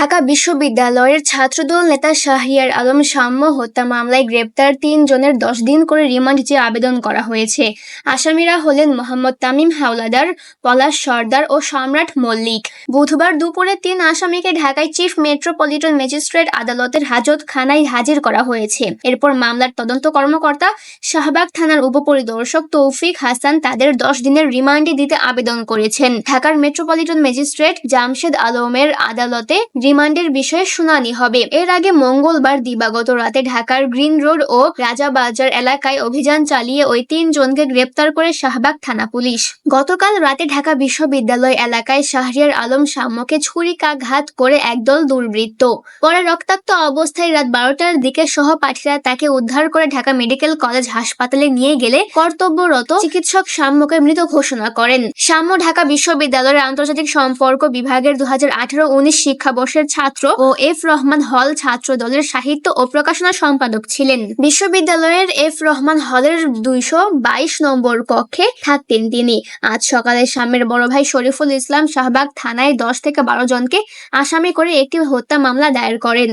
ঢাকা বিশ্ববিদ্যালয়ের ছাত্রদল নেতা শাহরিয়ার আলম সাম্য হত্যা মামলায় গ্রেপ্তার তিন জনের দশ দিন করে রিমান্ড চেয়ে আবেদন করা হয়েছে। আসামিরা হলেন মোহাম্মদ তামিম হাওলাদার, পলাশ সর্দার ও সম্রাট মল্লিক। বুধবার দুপুরে তিন আসামিকে ঢাকায় চিফ মেট্রোপলিটন ম্যাজিস্ট্রেট আদালতের হাজতখানায় হাজির করা হয়েছে। এরপর মামলার তদন্ত কর্মকর্তা শাহবাগ থানার উপপরিদর্শক তৌফিক হাসান তাদের দশ দিনের রিমান্ডে দিতে আবেদন করেছেন। ঢাকার মেট্রোপলিটন ম্যাজিস্ট্রেট জামশেদ আলমের আদালতে রিমান্ডের বিষয়ে শুনানি হবে। এর আগে মঙ্গলবার দিবাগত রাতে ঢাকার গ্রিন রোড ও রাজাবাজার এলাকায় অভিযান চালিয়ে ওই তিনজনকে গ্রেপ্তার করে শাহবাগ থানা পুলিশ। গতকাল রাতে ঢাকা বিশ্ববিদ্যালয় এলাকায় শাহরিয়ার আলম সাম্যকে ছুরিকাঘাত করে একদল দুর্বৃত্ত। পরে রক্তাক্ত অবস্থায় রাত বারোটার দিকে সহপাঠীরা তাকে উদ্ধার করে ঢাকা মেডিকেল কলেজ হাসপাতালে নিয়ে গেলে কর্তব্যরত চিকিৎসক সাম্যকে মৃত ঘোষণা করেন। সাম্য ঢাকা বিশ্ববিদ্যালয়ের আন্তর্জাতিক সম্পর্ক বিভাগের দু হাজার আঠারো উনিশ শিক্ষাবর্ষের ছাত্র ও এফ রহমান হল ছাত্র দলের সাহিত্য ও প্রকাশনা সম্পাদক ছিলেন। বিশ্ববিদ্যালয়ের এফ রহমান হলের দুইশো বাইশ নম্বর কক্ষে থাকতেন তিনি। আজ সকালে স্বামীর বড় ভাই শরীফুল ইসলাম শাহবাগ থানায় দশ থেকে বারো জনকে আসামি করে একটি হত্যা মামলা দায়ের করেন।